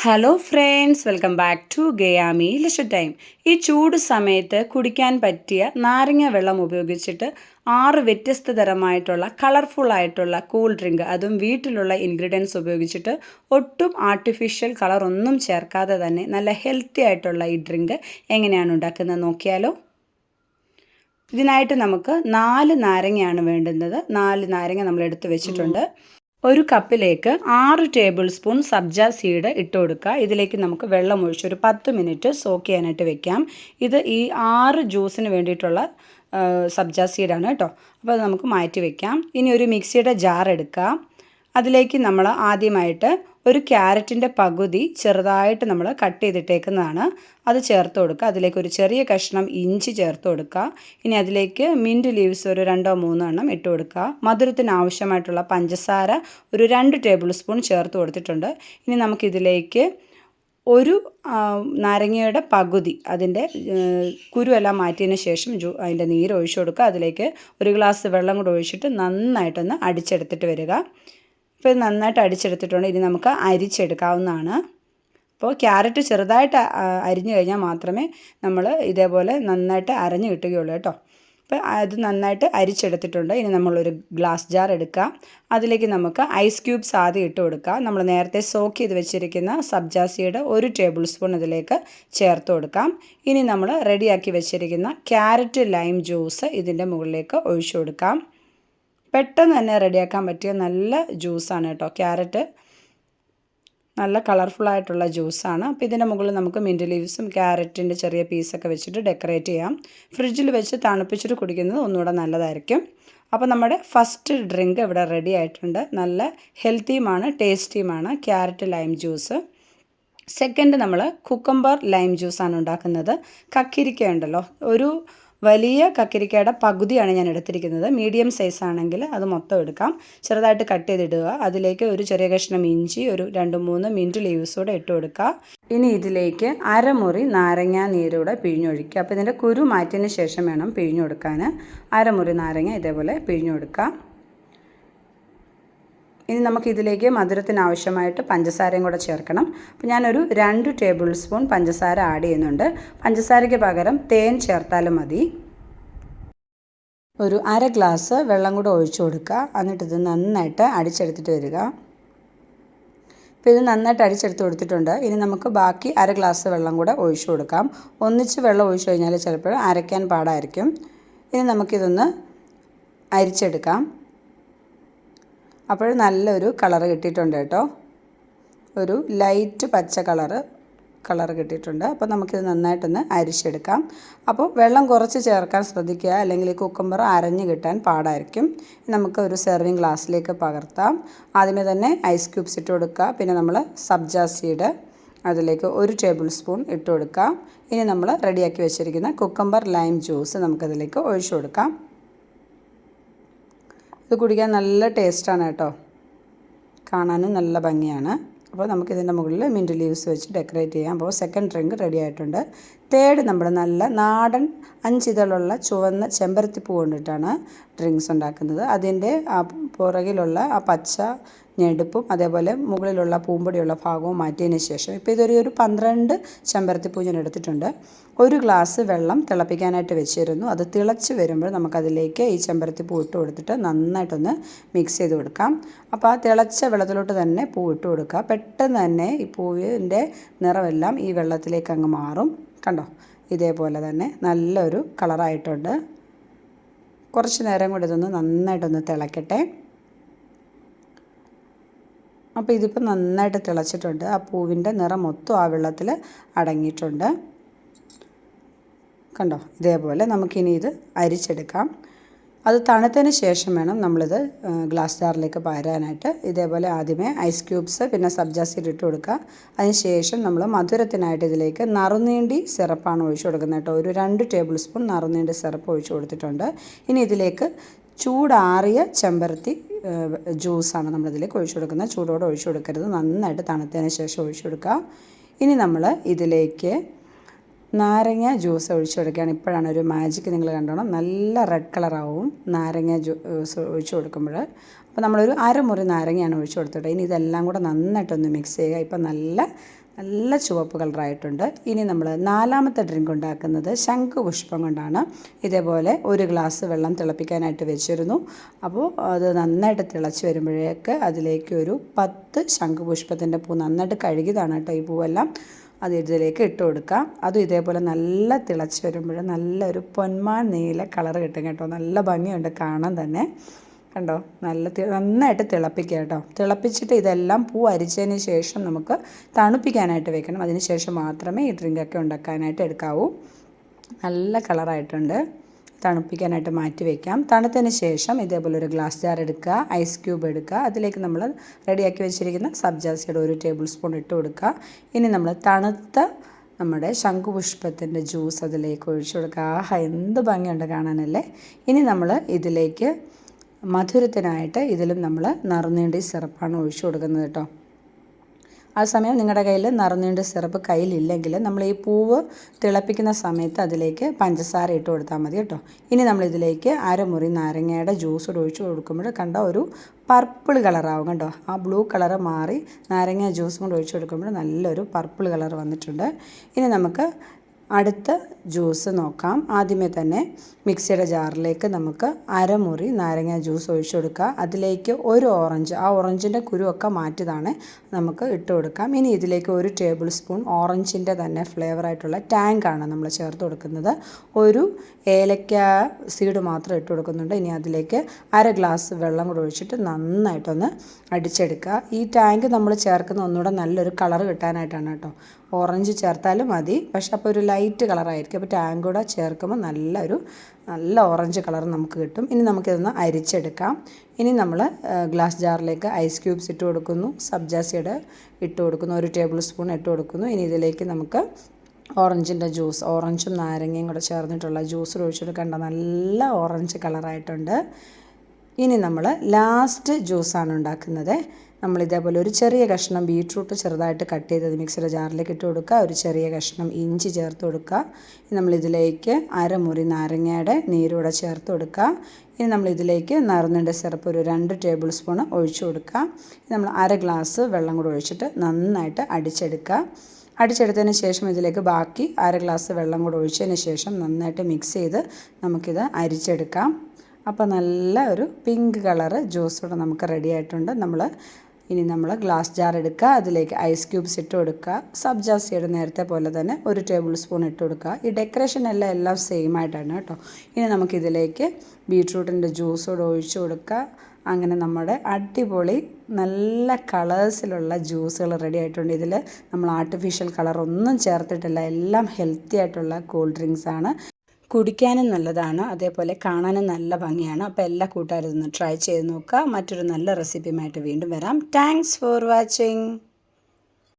Hello friends welcome back to ഗയാമി ലിഷ time ഈ ചൂട് സമയത്ത് കുടിക്കാൻ പറ്റിയ നാരങ്ങ വെള്ളം ഉപയോഗിച്ചിട്ട് ആറ് വ്യത്യസ്ത തരമായിട്ടുള്ള കളർഫുൾ ആയിട്ടുള്ള കൂൾ ഡ്രിങ്ക് അതും വീട്ടിലുള്ള ഇൻഗ്രീഡിയൻസ് ഉപയോഗിച്ചിട്ട് ഒട്ടും ആർട്ടിഫിഷ്യൽ കളർ ഒന്നും ചേർക്കാതെ തന്നെ നല്ല ഹെൽത്തി ആയിട്ടുള്ള ഈ ഡ്രിങ്ക് എങ്ങനെയാണ് ഉണ്ടാക്കുന്നത് നോക്കിയാലോ? ഇതിനായിട്ട് നമുക്ക് നാല് നാരങ്ങയാണ് വേണ്ടുന്നത്. നാല് നാരങ്ങ നമ്മൾ എടുത്തു വെച്ചിട്ടുണ്ട്. ഒരു കപ്പിലേക്ക് ആറ് ടേബിൾ സ്പൂൺ സബ്ജ സീഡ് ഇട്ട് കൊടുക്കുക. ഇതിലേക്ക് നമുക്ക് വെള്ളം ഒഴിച്ച് ഒരു പത്ത് മിനിറ്റ് സോക്ക് ചെയ്യാനായിട്ട് വെക്കാം. ഇത് ഈ ആറ് ജ്യൂസിന് വേണ്ടിയിട്ടുള്ള സബ്ജ സീഡാണ് കേട്ടോ. അപ്പോൾ അത് നമുക്ക് മാറ്റി വെക്കാം. ഇനി ഒരു മിക്സിയുടെ ജാർ എടുക്കുക അതിലേക്ക് നമ്മൾ ആദ്യമായിട്ട് ഒരു ക്യാരറ്റിന്റെ പകുതി ചെറുതായിട്ട് നമ്മൾ കട്ട് ചെയ്തിട്ടേക്കുന്നതാണ്. അത് ചേർത്ത് കൊടുക്കുക. അതിലേക്ക് ഒരു ചെറിയ കഷ്ണം ഇഞ്ചി ചേർത്ത് കൊടുക്കുക. ഇനി അതിലേക്ക് മിന്റ് ലീവ്സ് ഒരു രണ്ടോ മൂന്നോ എണ്ണം ഇട്ട് കൊടുക്കുക. മധുരത്തിന് ആവശ്യമായിട്ടുള്ള പഞ്ചസാര ഒരു രണ്ട് ടേബിൾ സ്പൂൺ ചേർത്ത് കൊടുത്തിട്ടുണ്ട്. ഇനി നമുക്കിതിലേക്ക് ഒരു നാരങ്ങയുടെ പകുതി അതിന്റെ കുരുവെല്ലാം മാറ്റിയതിന് ശേഷം ജൂ അതിന്റെ നീര് ഒഴിച്ചു കൊടുക്കുക. അതിലേക്ക് ഒരു ഗ്ലാസ് വെള്ളം കൂടെ ഒഴിച്ചിട്ട് നന്നായിട്ടൊന്ന് അടിച്ചെടുത്തിട്ട് വരിക. ഇപ്പോൾ നന്നായിട്ട് അടിച്ചെടുത്തിട്ടുണ്ട്. ഇനി നമുക്ക് അരിച്ചെടുക്കാവുന്നതാണ്. അപ്പോൾ ക്യാരറ്റ് ചെറുതായിട്ട് അരിഞ്ഞു കഴിഞ്ഞാൽ മാത്രമേ നമ്മൾ ഇതേപോലെ നന്നായിട്ട് അരഞ്ഞു കിട്ടുകയുള്ളൂ കേട്ടോ. അപ്പോൾ അത് നന്നായിട്ട് അരിച്ചെടുത്തിട്ടുണ്ട്. ഇനി നമ്മളൊരു ഗ്ലാസ് ജാർ എടുക്കുക അതിലേക്ക് നമുക്ക് ഐസ് ക്യൂബ്സ് ആദ്യം ഇട്ട് കൊടുക്കുക നമ്മൾ നേരത്തെ സോക്ക് ചെയ്ത് വെച്ചിരിക്കുന്ന സബ്ജാസിയുടെ ഒരു ടേബിൾ സ്പൂൺ ഇതിലേക്ക് ചേർത്ത് കൊടുക്കാം. ഇനി നമ്മൾ റെഡിയാക്കി വെച്ചിരിക്കുന്ന ക്യാരറ്റ് ലൈം ജ്യൂസ് ഇതിന്റെ മുകളിലേക്ക് ഒഴിച്ചു കൊടുക്കാം. പെട്ടെന്ന് തന്നെ റെഡിയാക്കാൻ പറ്റിയ നല്ല ജ്യൂസാണ് കേട്ടോ. ക്യാരറ്റ്. നല്ല കളർഫുള്ളായിട്ടുള്ള ജ്യൂസാണ്. അപ്പോൾ ഇതിന്റെ മുകളിൽ നമുക്ക് മിന്റ് ലീവ്സും ക്യാരറ്റിന്റെ ചെറിയ പീസൊക്കെ വെച്ചിട്ട് ഡെക്കറേറ്റ് ചെയ്യാം. ഫ്രിഡ്ജിൽ വെച്ച് തണുപ്പിച്ചിട്ട് കുടിക്കുന്നത് ഒന്നുകൂടെ നല്ലതായിരിക്കും. അപ്പോൾ നമ്മുടെ ഫസ്റ്റ് ഡ്രിങ്ക് ഇവിടെ റെഡി ആയിട്ടുണ്ട്. നല്ല ഹെൽത്തിയുമാണ് ടേസ്റ്റിയുമാണ് ക്യാരറ്റ് ലൈം ജ്യൂസ് സെക്കൻഡ് നമ്മൾ കുക്കമ്പർ ലൈം ജ്യൂസാണ് ഉണ്ടാക്കുന്നത്. കക്കിരിക്ക ഉണ്ടല്ലോ. ഒരു വലിയ കക്കിരിക്കയുടെ പകുതിയാണ് ഞാൻ എടുത്തിരിക്കുന്നത്. മീഡിയം സൈസ് ആണെങ്കിൽ അത് മൊത്തം എടുക്കാം. ചെറുതായിട്ട് കട്ട് ചെയ്തിടുക. അതിലേക്ക് ഒരു ചെറിയ കഷ്ണം ഇഞ്ചി ഒരു രണ്ട് മൂന്ന് മിന്റ് ലീവ്സ് കൂടെ ഇട്ട് കൊടുക്കുക. ഇനി ഇതിലേക്ക് അരമുറി നാരങ്ങ നീരൂടെ പിഴിഞ്ഞൊഴിക്കുക അപ്പോൾ ഇതിന്റെ കുരു മാറ്റിയതിന് ശേഷം വേണം പിഴിഞ്ഞു കൊടുക്കാൻ. അരമുറി നാരങ്ങ ഇതേപോലെ പിഴിഞ്ഞു ഇനി നമുക്ക് ഇതിലേക്ക് മധുരത്തിന് ആവശ്യമായിട്ട് പഞ്ചസാരയും കൂടെ ചേർക്കണം. അപ്പോൾ ഞാനൊരു രണ്ട് ടേബിൾ സ്പൂൺ പഞ്ചസാര ആഡ് ചെയ്യുന്നുണ്ട്. പഞ്ചസാരയ്ക്ക് പകരം തേൻ ചേർത്താലും മതി. ഒരു അര ഗ്ലാസ് വെള്ളം കൂടെ ഒഴിച്ചു കൊടുക്കുക. എന്നിട്ട് ഇത് നന്നായിട്ട് അടിച്ചെടുത്തിട്ട് വരിക. ഇപ്പോൾ ഇത് നന്നായിട്ട് അടിച്ചെടുത്ത് കൊടുത്തിട്ടുണ്ട്. ഇനി നമുക്ക് ബാക്കി അര ഗ്ലാസ് വെള്ളം കൂടെ ഒഴിച്ചു കൊടുക്കാം. ഒന്നിച്ച് വെള്ളം ഒഴിച്ചു കഴിഞ്ഞാൽ ചിലപ്പോൾ അരയ്ക്കാൻ പാടായിരിക്കും. ഇനി നമുക്കിതൊന്ന് അരിച്ചെടുക്കാം. അപ്പോൾ നല്ലൊരു കളർ കിട്ടിയിട്ടുണ്ട് കേട്ടോ. ഒരു ലൈറ്റ് പച്ച കളറ് കളർ കിട്ടിയിട്ടുണ്ട്. അപ്പോൾ നമുക്കിത് നന്നായിട്ടൊന്ന് അരിച്ചെടുക്കാം. അപ്പോൾ വെള്ളം കുറച്ച് ചേർക്കാൻ ശ്രദ്ധിക്കുക. അല്ലെങ്കിൽ ഈ കുക്കുംബർ അരഞ്ഞ് കിട്ടാൻ പാടായിരിക്കും. നമുക്ക് ഒരു സെർവിങ് ഗ്ലാസ്സിലേക്ക് പകർത്താം. ആദ്യമേ തന്നെ ഐസ് ക്യൂബ്സ് ഇട്ട് കൊടുക്കുക. പിന്നെ നമ്മൾ സബ്ജാ സീഡ് അതിലേക്ക് ഒരു ടേബിൾ സ്പൂൺ ഇട്ട് കൊടുക്കാം. ഇനി നമ്മൾ റെഡിയാക്കി വെച്ചിരിക്കുന്ന കുക്കമ്പർ ലൈം ജ്യൂസ് നമുക്കതിലേക്ക് ഒഴിച്ചു കൊടുക്കാം. ഇത് കുടിക്കാൻ നല്ല ടേസ്റ്റാണ് കേട്ടോ. കാണാനും നല്ല ഭംഗിയാണ്. അപ്പോൾ നമുക്കിതിന്റെ മുകളിൽ മിന്റ് ലീവ്സ് വെച്ച് ഡെക്കറേറ്റ് ചെയ്യാം. അപ്പോൾ സെക്കൻഡ് ഡ്രിങ്ക് റെഡി ആയിട്ടുണ്ട്. തേർഡ് നമ്മൾ നല്ല നാടൻ അഞ്ചിതളുള്ള ചുവന്ന ചെമ്പരത്തിപ്പൂ കൊണ്ടിട്ടാണ് ഡ്രിങ്ക്സ് ഉണ്ടാക്കുന്നത്. അതിന്റെ ആ പുറകിലുള്ള ആ പച്ച ഞെടുപ്പും അതേപോലെ മുകളിലുള്ള പൂമ്പൊടിയുള്ള ഭാഗവും മാറ്റിയതിന് ശേഷം ഇപ്പോൾ ഇതൊരു ഒരു പന്ത്രണ്ട് ചെമ്പരത്തിപ്പൂ ഞാൻ എടുത്തിട്ടുണ്ട്. ഒരു ഗ്ലാസ് വെള്ളം തിളപ്പിക്കാനായിട്ട് വെച്ചിരുന്നു. അത് തിളച്ച് വരുമ്പോൾ നമുക്കതിലേക്ക് ഈ ചെമ്പരത്തി ചെമ്പരത്തിപ്പൂ ഇട്ട് കൊടുത്തിട്ട് നന്നായിട്ടൊന്ന് മിക്സ് ചെയ്ത് കൊടുക്കാം. അപ്പോൾ ആ തിളച്ച വെള്ളത്തിലോട്ട് തന്നെ പൂ ഇട്ട് കൊടുക്കുക. പെട്ടെന്ന് തന്നെ ഈ പൂവിന്റെ നിറമെല്ലാം ഈ വെള്ളത്തിലേക്ക് അങ്ങ് മാറും. കണ്ടോ? ഇതേപോലെ തന്നെ നല്ലൊരു കളറായിട്ടുണ്ട്. കുറച്ച് നേരം കൂടി ഇതൊന്ന് നന്നായിട്ടൊന്ന് തിളക്കട്ടെ. അപ്പോൾ ഇതിപ്പോൾ നന്നായിട്ട് തിളച്ചിട്ടുണ്ട്. ആ പൂവിന്റെ നിറം മൊത്തം ആ വെള്ളത്തിൽ അടങ്ങിയിട്ടുണ്ട്. കണ്ടോ? ഇതേപോലെ നമുക്കിനി ഇത് അരിച്ചെടുക്കാം. അത് തണുത്തതിന് ശേഷം വേണം നമ്മളിത് ഗ്ലാസ് ജാറിലേക്ക് പകരാനായിട്ട്. ഇതേപോലെ ആദ്യമേ ഐസ് ക്യൂബ്സ് പിന്നെ സബ്ജാ സീഡ് ഇട്ട് കൊടുക്കുക. അതിന് ശേഷം നമ്മൾ മധുരത്തിനായിട്ട് ഇതിലേക്ക് നറുനീണ്ടി സിറപ്പാണ് ഒഴിച്ചു കൊടുക്കുന്നത് കേട്ടോ. ഒരു രണ്ട് ടേബിൾ സ്പൂൺ നറുനീണ്ടി സിറപ്പ് ഒഴിച്ചു കൊടുത്തിട്ടുണ്ട്. ഇനി ഇതിലേക്ക് ചൂടാറിയ ചെമ്പരത്തി ജ്യൂസാണ് നമ്മളിതിലേക്ക് ഒഴിച്ചു കൊടുക്കുന്നത്. ചൂടോടെ ഒഴിച്ചു കൊടുക്കരുത്. നന്നായിട്ട് തണുത്തതിന് ശേഷം ഒഴിച്ചു കൊടുക്കുക. ഇനി നമ്മൾ ഇതിലേക്ക് നാരങ്ങ ജ്യൂസ് ഒഴിച്ചു കൊടുക്കുകയാണ് ഇപ്പോഴാണ് ഒരു മാജിക്ക് നിങ്ങൾ കണ്ടോണം. നല്ല റെഡ് കളറാവും നാരങ്ങ ജ്യൂസ് ഒഴിച്ചു കൊടുക്കുമ്പോൾ. അപ്പോൾ നമ്മളൊരു അരമുറി നാരങ്ങയാണ് ഒഴിച്ചു കൊടുത്തിട്ട്. ഇനി ഇതെല്ലാം കൂടെ നന്നായിട്ടൊന്ന് മിക്സ് ചെയ്യുക. ഇപ്പം നല്ല നല്ല ചുവപ്പ് കളറായിട്ടുണ്ട് ഇനി നമ്മൾ നാലാമത്തെ ഡ്രിങ്ക് ഉണ്ടാക്കുന്നത് ശംഖുപുഷ്പം കൊണ്ടാണ്. ഇതേപോലെ ഒരു ഗ്ലാസ് വെള്ളം തിളപ്പിക്കാനായിട്ട് വെച്ചിരുന്നു. അപ്പോൾ അത് നന്നായിട്ട് തിളച്ച് വരുമ്പോഴേക്ക് അതിലേക്ക് ഒരു പത്ത് ശംഖുപുഷ്പത്തിന്റെ പൂ നന്നായിട്ട് കഴുകിയതാണ് കേട്ടോ ഈ പൂവെല്ലാം. അത് ഇതിലേക്ക് ഇട്ട് കൊടുക്കാം അതും ഇതേപോലെ നല്ല തിളച്ച് വരുമ്പോൾ നല്ലൊരു പൊന്മാൻ നീല കളർ കിട്ടും കേട്ടോ. നല്ല ഭംഗിയുണ്ട് കാണാൻ തന്നെ. കണ്ടോ? നല്ല നന്നായിട്ട് തിളപ്പിക്കുക കേട്ടോ. തിളപ്പിച്ചിട്ട് ഇതെല്ലാം പൂ അരിച്ചതിന് ശേഷം നമുക്ക് തണുപ്പിക്കാനായിട്ട് വെക്കണം. അതിന് ശേഷം മാത്രമേ ഈ ഡ്രിങ്കൊക്കെ ഉണ്ടാക്കാനായിട്ട് എടുക്കാവൂ. നല്ല കളറായിട്ടുണ്ട്. തണുപ്പിക്കാനായിട്ട് മാറ്റി വയ്ക്കാം തണുത്തതിന് ശേഷം ഇതേപോലെ ഒരു ഗ്ലാസ് ജാർ എടുക്കുക ഐസ് ക്യൂബ് എടുക്കുക. അതിലേക്ക് നമ്മൾ റെഡിയാക്കി വെച്ചിരിക്കുന്ന സബ്ജാസിയുടെ ഒരു ടേബിൾ സ്പൂൺ ഇട്ട് കൊടുക്കുക. ഇനി നമ്മൾ തണുത്ത നമ്മുടെ ശംഖുപുഷ്പത്തിന്റെ ജ്യൂസ് അതിലേക്ക് ഒഴിച്ചു കൊടുക്കുക. ആഹാ എന്ത് ഭംഗിയുണ്ട് കാണാനല്ലേ? ഇനി നമ്മൾ ഇതിലേക്ക് മധുരത്തിനായിട്ട് ഇതിലും നമ്മൾ നറുനീണ്ടി സിറപ്പാണ് ഒഴിച്ചു കൊടുക്കുന്നത് കേട്ടോ. ആ സമയം നിങ്ങളുടെ കയ്യിൽ നിറഞ്ഞീണ്ട സിറപ്പ് കയ്യിലില്ലെങ്കിൽ നമ്മൾ ഈ പൂവ് തിളപ്പിക്കുന്ന സമയത്ത് അതിലേക്ക് പഞ്ചസാര ഇട്ട് കൊടുത്താൽ മതി കേട്ടോ. ഇനി നമ്മളിതിലേക്ക് അരമുറി നാരങ്ങയുടെ ജ്യൂസ് ഒഴിച്ച് കൊടുക്കുമ്പോൾ കണ്ട ഒരു പർപ്പിൾ കളറാവും കേട്ടോ. ആ ബ്ലൂ കളർ മാറി നാരങ്ങ ജ്യൂസും കൂടെ ഒഴിച്ച് കൊടുക്കുമ്പോൾ നല്ലൊരു പർപ്പിൾ കളർ വന്നിട്ടുണ്ട്. ഇനി നമുക്ക് അടുത്ത ജ്യൂസ് നോക്കാം. ആദ്യമേ തന്നെ മിക്സിയുടെ ജാറിലേക്ക് നമുക്ക് അരമുറി നാരങ്ങ ജ്യൂസ് ഒഴിച്ചു കൊടുക്കുക. അതിലേക്ക് ഒരു ഓറഞ്ച് ആ ഓറഞ്ചിന്റെ കുരുവൊക്കെ മാറ്റിയതാണ് നമുക്ക് ഇട്ട് കൊടുക്കാം. ഇനി ഇതിലേക്ക് ഒരു ടേബിൾ സ്പൂൺ ഓറഞ്ചിന്റെ തന്നെ ഫ്ലേവറായിട്ടുള്ള ടാങ്കാണ് നമ്മൾ ചേർത്ത് കൊടുക്കുന്നത്. ഒരു ഏലക്ക സീഡ് മാത്രം ഇട്ട് കൊടുക്കുന്നുണ്ട്. ഇനി അതിലേക്ക് അര ഗ്ലാസ് വെള്ളം കൂടെ ഒഴിച്ചിട്ട് നന്നായിട്ടൊന്ന് അടിച്ചെടുക്കുക. ഈ ടാങ്ക് നമ്മൾ ചേർക്കുന്ന ഒന്നുകൂടെ നല്ലൊരു കളർ കിട്ടാനായിട്ടാണ് കേട്ടോ. ഓറഞ്ച് ചേർത്താലും മതി. പക്ഷെ അപ്പോൾ ഒരു ലൈറ്റ് കളറായിരിക്കും. അപ്പോൾ ടാങ്ക് കൂടെ ചേർക്കുമ്പോൾ നല്ലൊരു നല്ല ഓറഞ്ച് കളർ നമുക്ക് കിട്ടും. ഇനി നമുക്കിതൊന്ന് അരിച്ചെടുക്കാം. ഇനി നമ്മൾ ഗ്ലാസ് ജാറിലേക്ക് ഐസ് ക്യൂബ്സ് ഇട്ട് കൊടുക്കുന്നു. സബ്ജാസിയുടെ ഇട്ട് കൊടുക്കുന്നു. ഒരു ടേബിൾ സ്പൂൺ ഇട്ട് കൊടുക്കുന്നു. ഇനി ഇതിലേക്ക് നമുക്ക് ഓറഞ്ചിന്റെ ജ്യൂസ് ഓറഞ്ചും നാരങ്ങയും കൂടെ ചേർന്നിട്ടുള്ള ജ്യൂസ് ഒഴിച്ചിട്ട് കണ്ട? നല്ല ഓറഞ്ച് കളറായിട്ടുണ്ട്. ഇനി നമ്മൾ ലാസ്റ്റ് ജ്യൂസാണ് ഉണ്ടാക്കുന്നത്. നമ്മൾ ഇതേപോലെ ഒരു ചെറിയ കഷ്ണം ബീട്രൂട്ട് ചെറുതായിട്ട് കട്ട് ചെയ്തത് മിക്സിയുടെ ജാറിലേക്ക് ഇട്ട് കൊടുക്കുക. ഒരു ചെറിയ കഷ്ണം ഇഞ്ചി ചേർത്ത് കൊടുക്കുക. നമ്മൾ ഇതിലേക്ക് അരമുറി നാരങ്ങയുടെ നീരൂടെ ചേർത്ത് കൊടുക്കുക. ഇനി നമ്മൾ ഇതിലേക്ക് സിറപ്പ് ഒരു രണ്ട് ടേബിൾ സ്പൂൺ ഒഴിച്ചു കൊടുക്കുക. നമ്മൾ അര ഗ്ലാസ് വെള്ളം കൂടെ ഒഴിച്ചിട്ട് നന്നായിട്ട് അടിച്ചെടുക്കുക. അടിച്ചെടുത്തതിന് ശേഷം ഇതിലേക്ക് ബാക്കി അര ഗ്ലാസ് വെള്ളം കൂടെ ഒഴിച്ചതിന് ശേഷം നന്നായിട്ട് മിക്സ് ചെയ്ത് നമുക്കിത് അരിച്ചെടുക്കാം. അപ്പോൾ നല്ല ഒരു പിങ്ക് കളറ് ജ്യൂസ് കൂടെ നമുക്ക് റെഡി ആയിട്ടുണ്ട്. നമ്മൾ ഇനി നമ്മൾ ഗ്ലാസ് ജാർ എടുക്കുക അതിലേക്ക് ഐസ് ക്യൂബ്സ് ഇട്ട് കൊടുക്കുക. സബ്ജാ സീഡ് നേരത്തെ പോലെ തന്നെ ഒരു ടേബിൾ സ്പൂൺ ഇട്ട് കൊടുക്കുക. ഈ ഡെക്കറേഷൻ എല്ലാം എല്ലാം സെയിം ആയിട്ടാണ് കേട്ടോ. ഇനി നമുക്കിതിലേക്ക് ബീട്രൂട്ടിന്റെ ജ്യൂസ് കൂടെ ഒഴിച്ചു കൊടുക്കുക. അങ്ങനെ നമ്മുടെ അടിപൊളി നല്ല കളേഴ്സിലുള്ള ജ്യൂസുകൾ റെഡി ആയിട്ടുണ്ട്. ഇതിൽ നമ്മൾ ആർട്ടിഫിഷ്യൽ കളർ ഒന്നും ചേർത്തിട്ടില്ല. എല്ലാം ഹെൽത്തി ആയിട്ടുള്ള കൂൾ ഡ്രിങ്ക്സ് ആണ്. കുടിക്കാനും നല്ലതാണ് അതേപോലെ കാണാനും നല്ല ഭംഗിയാണ്. അപ്പോൾ എല്ലാ കൂട്ടുകാരും ഒന്ന് ട്രൈ ചെയ്ത് നോക്കുക. മറ്റൊരു നല്ല റെസിപ്പിയുമായിട്ട് വീണ്ടും വരാം. Thanks for watching